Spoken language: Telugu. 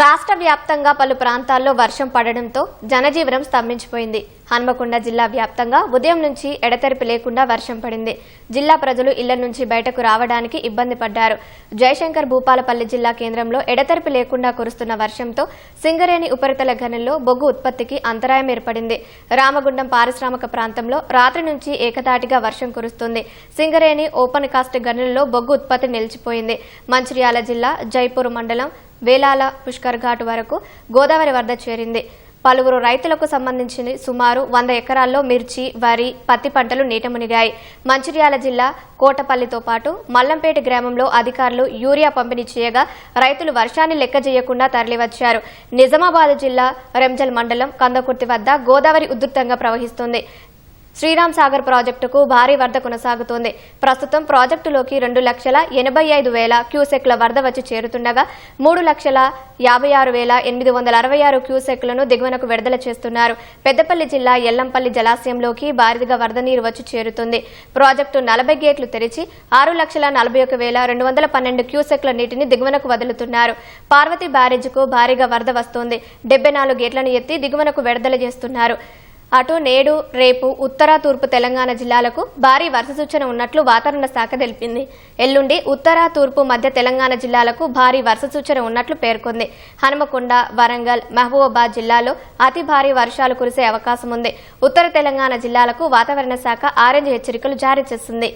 రాష్ట్ర వ్యాప్తంగా పలు ప్రాంతాల్లో వర్షం పడడంతో జనజీవనం స్తంభించిపోయింది. హన్మకొండ జిల్లా వ్యాప్తంగా ఉదయం నుంచి ఎడతెరిపి లేకుండా వర్షం పడింది. జిల్లా ప్రజలు ఇళ్ళ నుంచి బయటకు రావడానికి ఇబ్బంది పడ్డారు. జయశంకర్ భూపాలపల్లి జిల్లా కేంద్రంలో ఎడతెరిపి లేకుండా కురుస్తున్న వర్షంతో సింగరేణి ఉపరితల గనుల్లో బొగ్గు ఉత్పత్తికి అంతరాయం ఏర్పడింది. రామగుండం పారిశ్రామిక ప్రాంతంలో రాత్రి నుంచి ఏకతాటిగా వర్షం కురుస్తుంది. సింగరేణి ఓపెన్ కాస్ట్ గనుల్లో బొగ్గు ఉత్పత్తి నిలిచిపోయింది. మంచిర్యాల జిల్లా జైపూర్ మండలం వేలాల పుష్కర్ ఘాట్ వరకు గోదావరి వరద చేరింది. పలువురు రైతులకు సంబంధించి సుమారు వంద ఎకరాల్లో మిర్చి వరి పత్తి పంటలు నీట మునిగాయి. మంచిర్యాల జిల్లా కోటపల్లితో పాటు మల్లంపేట గ్రామంలో అధికారులు యూరియా పంపిణీ చేయగా రైతులు వర్షాన్ని లెక్క చేయకుండా తరలివచ్చారు. నిజామాబాద్ జిల్లా రెంజల్ మండలం కందకుర్తి వద్ద గోదావరి ఉధృతంగా ప్రవహిస్తుంది. శ్రీరామ్ సాగర్ ప్రాజెక్టుకు భారీ వరద కొనసాగుతోంది. ప్రస్తుతం ప్రాజెక్టులోకి రెండు లక్షల ఎనభై ఐదు వేల క్యూసెక్ల వరద వచ్చి చేరుతుండగా మూడు లక్షల యాభై ఆరు వేల ఎనిమిది వందల అరవై ఆరు క్యూసెక్లను దిగువనకు విడుదల చేస్తున్నారు. పెద్దపల్లి జిల్లా ఎల్లంపల్లి జలాశయంలోకి భారీగా వరద నీరు వచ్చి చేరుతుంది. ప్రాజెక్టు నలభై గేట్లు తెరిచి ఆరు లక్షల నలభై ఒక వేల రెండు వందల పన్నెండు క్యూసెక్ల నీటిని దిగువనకు వదులుతున్నారు. పార్వతి బ్యారేజ్కు భారీగా వరద వస్తోంది. డెబ్బై నాలుగు గేట్లను ఎత్తి దిగువనకు విడుదల చేస్తున్నారు. అటు నేడు రేపు ఉత్తర తూర్పు తెలంగాణ జిల్లాలకు భారీ వర్ష సూచన ఉన్నట్లు వాతావరణ శాఖ తెలిపింది. ఎల్లుండి ఉత్తర తూర్పు మధ్య తెలంగాణ జిల్లాలకు భారీ వర్ష సూచన ఉన్నట్లు పేర్కొంది. హనుమకొండ వరంగల్ మహబూబాబాద్ జిల్లాలో అతి భారీ వర్షాలు కురిసే అవకాశం ఉంది ఉత్తర తెలంగాణ జిల్లాలకు వాతావరణ శాఖ ఆరెంజ్ హెచ్చరికలు జారీ చేసింది.